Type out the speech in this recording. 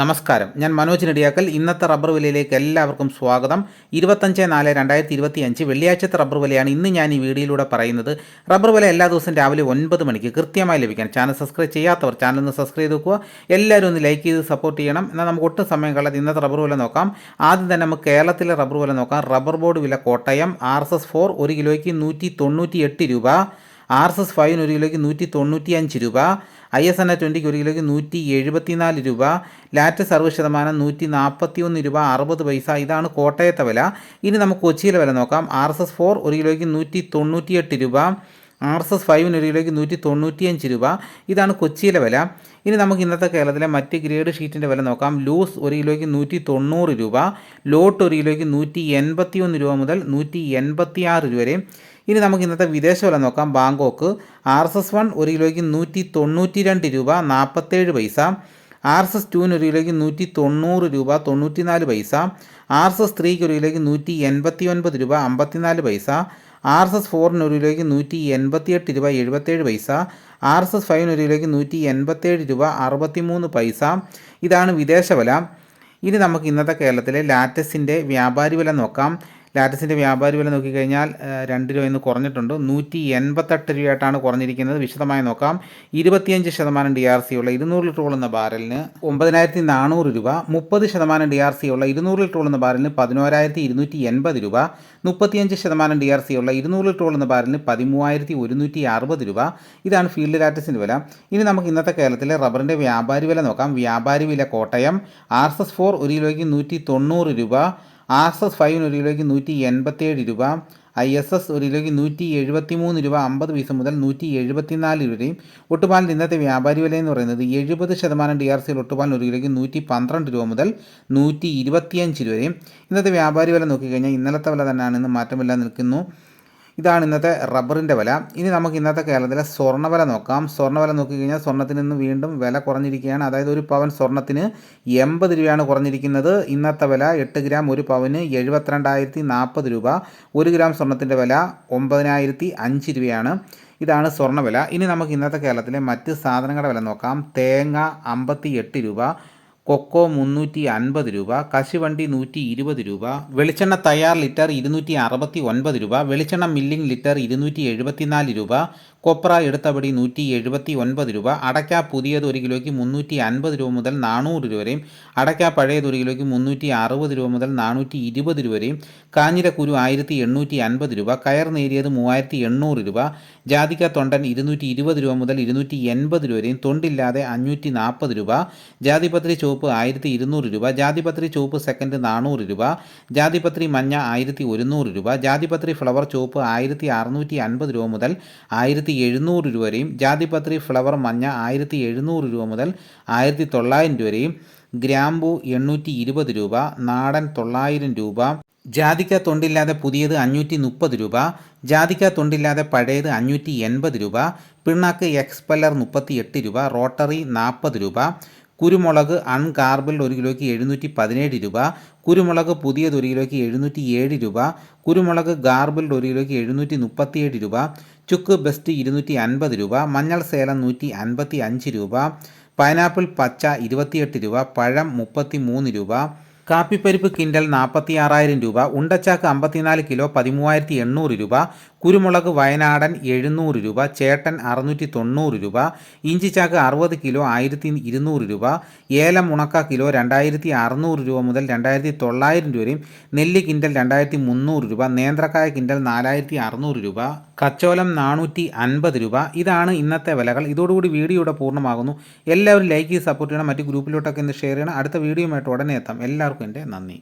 നമസ്കാരം. ഞാൻ മനോജ് നെടിയാക്കൽ. ഇന്നത്തെ റബ്ബർ വിലയിലേക്ക് എല്ലാവർക്കും സ്വാഗതം. ഇരുപത്തഞ്ച് നാല് രണ്ടായിരത്തി ഇരുപത്തി അഞ്ച് വെള്ളിയാഴ്ചത്തെ റബ്ബർ വിലയാണ് ഇന്ന് ഞാൻ ഈ വീഡിയോയിലൂടെ പറയുന്നത്. റബ്ബർ വില എല്ലാ ദിവസവും രാവിലെ ഒൻപത് മണിക്ക് കൃത്യമായി ലഭിക്കാൻ ചാനൽ സബ്സ്ക്രൈബ് ചെയ്യാത്തവർ ചാനൽ ഒന്ന് സബ്സ്ക്രൈബ് ചെയ്ത് വെക്കുക. എല്ലാവരും ഒന്ന് ലൈക്ക് ചെയ്ത് സപ്പോർട്ട് ചെയ്യണം. എന്നാൽ നമുക്ക് ഒട്ടും സമയം കളയാതെ ഇന്നത്തെ റബ്ബർ വില നോക്കാം. ആദ്യം തന്നെ നമുക്ക് കേരളത്തിലെ റബ്ബർ വില നോക്കാം. റബ്ബർ ബോർഡ് വില Kottayam R S S four ഒരു കിലോയ്ക്ക് നൂറ്റി തൊണ്ണൂറ്റി എട്ട് രൂപ. ആർ എസ് എസ് ഫൈവിന് ഒരു കിലോയ്ക്ക് നൂറ്റി തൊണ്ണൂറ്റി അഞ്ച് രൂപ ഐ എസ് എൻ എ ട്വന്റിക്ക് ഒരു കിലോയ്ക്ക് നൂറ്റി എഴുപത്തിനാല് രൂപ ലാറ്റ് സർവ് ശതമാനം നൂറ്റി നാൽപ്പത്തി ഒന്ന് രൂപ അറുപത് പൈസ. ഇതാണ് കോട്ടയത്തെ വില. ഇനി നമുക്ക് കൊച്ചിയിലെ വില നോക്കാം. ആർ എസ് എസ് ഫോർ ഒരു കിലോയ്ക്ക് നൂറ്റി തൊണ്ണൂറ്റിയെട്ട് രൂപ ആർ എസ് എസ് ഫൈവിന് ഒരു കിലോയ്ക്ക് നൂറ്റി തൊണ്ണൂറ്റിയഞ്ച് രൂപ. ഇതാണ് കൊച്ചിയിലെ വില. ഇനി നമുക്ക് ഇന്നത്തെ കേരളത്തിലെ മറ്റ് ഗ്രേഡ് ഷീറ്റിന്റെ വില നോക്കാം. ലൂസ് ഒരു കിലോയ്ക്ക് നൂറ്റി തൊണ്ണൂറ് രൂപ ലോട്ട് ഒരു കിലോയ്ക്ക് നൂറ്റി എൺപത്തി ഒന്ന് രൂപ മുതൽ നൂറ്റി എൺപത്തി ആറ് രൂപ വരെ. ഇനി നമുക്ക് ഇന്നത്തെ വിദേശ വില നോക്കാം. Bangkok R S S one ഒരു കിലോയ്ക്ക് നൂറ്റി തൊണ്ണൂറ്റി രണ്ട് രൂപ നാൽപ്പത്തേഴ് പൈസ. ആർ എസ് എസ് ടുവിന് ഒരു കിലോയ്ക്ക് നൂറ്റി തൊണ്ണൂറ് രൂപ തൊണ്ണൂറ്റി നാല് പൈസ. ആർ എസ് എസ് ത്രീക്ക് ഒരു കിലോയ്ക്ക് നൂറ്റി എൺപത്തി ഒൻപത് രൂപ അമ്പത്തിനാല് പൈസ. ആർ എസ് എസ് ഫോറിന് ഒരു കിലോയ്ക്ക് നൂറ്റി എൺപത്തിയെട്ട് രൂപ എഴുപത്തേഴ് പൈസ. ആർ എസ് എസ് ഫൈവിന് ഒരു കിലോയ്ക്ക് നൂറ്റി എൺപത്തേഴ് രൂപ അറുപത്തിമൂന്ന് പൈസ. ഇതാണ് വിദേശ വില ഇനി നമുക്ക് ഇന്നത്തെ കേരളത്തിലെ ലാറ്റസിന്റെ വ്യാപാരി വില നോക്കാം. ലാറ്റസിന്റെ വ്യാപാരി വില നോക്കിക്കഴിഞ്ഞാൽ രണ്ട് രൂപ ഇന്ന് കുറഞ്ഞിട്ടുണ്ട്. നൂറ്റി എൺപത്തെട്ട് രൂപയായിട്ടാണ് കുറഞ്ഞിരിക്കുന്നത്. വിശദമായി നോക്കാം. ഇരുപത്തിയഞ്ച് ശതമാനം ഡി ആർ സി ഉള്ള ഇരുന്നൂറ് ലിറ്റർ ഉള്ളുന്ന ബാരലിന് ഒമ്പതിനായിരത്തി നാനൂറ് രൂപ മുപ്പത് ശതമാനം ഡി ആർ സി ഉള്ള ഇരുന്നൂറ് ലിറ്റർ ഉള്ളുന്ന ബാരലിന് പതിനോരായിരത്തി ഇരുന്നൂറ്റി എൺപത് രൂപ മുപ്പത്തിയഞ്ച് ശതമാനം ഡി ആർ സി ഉള്ള ഇരുന്നൂറ് ലിറ്റർ ഉള്ളുന്ന ബാരലിന് പതിമൂവായിരത്തി ഒരുന്നൂറ്റി അറുപത് രൂപ. ഇതാണ് ഫീൽഡ് ലാറ്റസിന്റെ വില. ഇനി നമുക്ക് ഇന്നത്തെ കേരളത്തിലെ റബ്ബറിന്റെ വ്യാപാരി വില നോക്കാം. വ്യാപാരി വില Kottayam R S S four ഒരു കിലോയ്ക്ക് നൂറ്റി തൊണ്ണൂറ് രൂപ ആർ എസ് എസ് ഫൈവിന് ഒരു കിലോയ്ക്ക് നൂറ്റി എൺപത്തിയേഴ് രൂപ ഐ എസ് എസ് ഒരു കിലോയ്ക്ക് നൂറ്റി എഴുപത്തി മൂന്ന് രൂപ അമ്പത് പൈസ മുതൽ നൂറ്റി എഴുപത്തിനാല് രൂപയും ഒട്ടുപാലിന്റെ ഇന്നത്തെ വ്യാപാരി വില എന്ന് പറയുന്നത് എഴുപത് ശതമാനം ഡി ആർ സിയിൽ ഒട്ടുപാലിന് ഒരു കിലോയ്ക്ക് നൂറ്റി പന്ത്രണ്ട് രൂപ മുതൽ നൂറ്റി ഇരുപത്തിയഞ്ച് രൂപയും. ഇന്നത്തെ വ്യാപാരി വില നോക്കിക്കഴിഞ്ഞാൽ ഇന്നലത്തെ വില തന്നെയാണ് ഇന്ന് മാറ്റമില്ലാതെ നിൽക്കുന്നു. ഇതാണ് ഇന്നത്തെ റബ്ബറിന്റെ വില. ഇനി നമുക്ക് ഇന്നത്തെ കേരളത്തിലെ സ്വർണവില നോക്കാം. സ്വർണവില നോക്കിക്കഴിഞ്ഞാൽ സ്വർണത്തിന് ഇന്ന് വീണ്ടും വില കുറഞ്ഞിരിക്കുകയാണ്. അതായത് ഒരു പവൻ സ്വർണത്തിന് എൺപത് രൂപയാണ് കുറഞ്ഞിരിക്കുന്നത്. ഇന്നത്തെ വില എട്ട് ഗ്രാം ഒരു പവന് എഴുപത്തിരണ്ടായിരത്തി നാൽപ്പത് രൂപ. ഒരു ഗ്രാം സ്വർണത്തിന്റെ വില ഒമ്പതിനായിരത്തി അഞ്ച് രൂപയാണ്. ഇതാണ് സ്വർണവില. ഇനി നമുക്ക് ഇന്നത്തെ കേരളത്തിലെ മറ്റ് സാധനങ്ങളുടെ വില നോക്കാം. തേങ്ങ അമ്പത്തി എട്ട് രൂപ. കൊക്കോ മുന്നൂറ്റി അൻപത് രൂപ കശുവണ്ടി നൂറ്റി ഇരുപത് രൂപ വെളിച്ചെണ്ണ തയ്യാർ ലിറ്റർ ഇരുന്നൂറ്റി അറുപത്തി ഒൻപത് രൂപ വെളിച്ചെണ്ണ മില്ലിംഗ് ലിറ്റർ ഇരുന്നൂറ്റി എഴുപത്തിനാല് രൂപ കൊപ്ര എടുത്തപടി നൂറ്റി എഴുപത്തി ഒൻപത് രൂപ അടയ്ക്ക പുതിയത് ഒരു കിലോയ്ക്ക് മുന്നൂറ്റി അൻപത് രൂപ മുതൽ നാനൂറ് രൂപ വരെയും അടയ്ക്ക പഴയത് ഒരു കിലോയ്ക്ക് മുന്നൂറ്റി അറുപത് രൂപ മുതൽ നാനൂറ്റി ഇരുപത് രൂപ വരെയും കാഞ്ഞിരക്കുരു ആയിരത്തി എണ്ണൂറ്റി അൻപത് രൂപ കയർ നേരിയത് മൂവായിരത്തി എണ്ണൂറ് രൂപ ജാതിക്ക തൊണ്ടൻ ഇരുന്നൂറ്റി ഇരുപത് രൂപ മുതൽ ഇരുന്നൂറ്റി എൺപത് രൂപ വരെയും തൊണ്ടില്ലാതെ അഞ്ഞൂറ്റി നാൽപ്പത് രൂപ ജാതിപത്രി ചുവപ്പ് ആയിരത്തി ഇരുന്നൂറ് രൂപ ജാതിപത്രി ചുവപ്പ് സെക്കൻഡ് നാനൂറ് രൂപ ജാതിപത്രി മഞ്ഞ ആയിരത്തി ഒരുന്നൂറ് രൂപ ജാതിപത്രി ഫ്ലവർ ചുവപ്പ് ആയിരത്തി അറുന്നൂറ്റി അൻപത് രൂപ മുതൽ ആയിരത്തി എഴുന്നൂറ് രൂപ വരെയും ജാതിപത്രി ഫ്ലവർ മഞ്ഞ ആയിരത്തി എഴുന്നൂറ് രൂപ മുതൽ ആയിരത്തി തൊള്ളായിരം രൂപ വരെയും ഗ്രാമ്പു എണ്ണൂറ്റി ഇരുപത് രൂപ നാടൻ തൊള്ളായിരം രൂപ ജാതിക്ക തൊണ്ടില്ലാതെ പുതിയത് അഞ്ഞൂറ്റി മുപ്പത് രൂപ ജാതിക്ക തൊണ്ടില്ലാതെ പഴയത് അഞ്ഞൂറ്റി എൺപത് രൂപ പിണ്ണാക്ക് എക്സ്പെല്ലർ മുപ്പത്തി എട്ട് രൂപ റോട്ടറി നാൽപ്പത് രൂപ കുരുമുളക് അൺകാർബിൾഡ് ഒരു കിലോയ്ക്ക് എഴുന്നൂറ്റി പതിനേഴ് രൂപ കുരുമുളക് പുതിയത് ഒരു കിലോയ്ക്ക് എഴുന്നൂറ്റി ഏഴ് രൂപ കുരുമുളക് ഗാർബിൾഡ് ഒരു കിലോയ്ക്ക് എഴുന്നൂറ്റി മുപ്പത്തിയേഴ് രൂപ ചുക്ക് ബെസ്റ്റ് ഇരുന്നൂറ്റി അൻപത് രൂപ മഞ്ഞൾ സേലം നൂറ്റി അൻപത്തി അഞ്ച് രൂപ പൈനാപ്പിൾ പച്ച ഇരുപത്തിയെട്ട് രൂപ പഴം മുപ്പത്തി മൂന്ന് രൂപ കാപ്പിപ്പരിപ്പ് കിൻഡൽ നാൽപ്പത്തി ആറായിരം രൂപ ഉണ്ടച്ചാക്ക് അമ്പത്തിനാല് കിലോ പതിമൂവായിരത്തി എണ്ണൂറ് രൂപ കുരുമുളക് വയനാടൻ എഴുന്നൂറ് രൂപ ചേട്ടൻ അറുന്നൂറ്റി തൊണ്ണൂറ് രൂപ ഇഞ്ചിച്ചാക്ക് അറുപത് കിലോ ആയിരത്തി ഇരുന്നൂറ് രൂപ ഏലം ഉണക്ക കിലോ രണ്ടായിരത്തി അറുന്നൂറ് രൂപ മുതൽ രണ്ടായിരത്തി തൊള്ളായിരം രൂപ വരെയും നെല്ല് കിൻഡൽ രണ്ടായിരത്തി മുന്നൂറ് രൂപ നേന്ത്രക്കായ കിൻഡൽ നാലായിരത്തി അറുന്നൂറ് രൂപ കച്ചോലം നാനൂറ്റി അൻപത് രൂപ. ഇതാണ് ഇന്നത്തെ വിലകൾ. ഇതോടുകൂടി വീഡിയോയുടെ പൂർണമാകുന്നു. എല്ലാവരും ലൈക്ക് ചെയ്ത് സപ്പോർട്ട് ചെയ്യണം. മറ്റ് ഗ്രൂപ്പിലോട്ടൊക്കെ ഇന്ന് ഷെയർ ചെയ്യണം. അടുത്ത വീഡിയോയുമായിട്ട് ഉടനെ എത്താം. എല്ലാവർക്കും എന്റെ നന്ദി.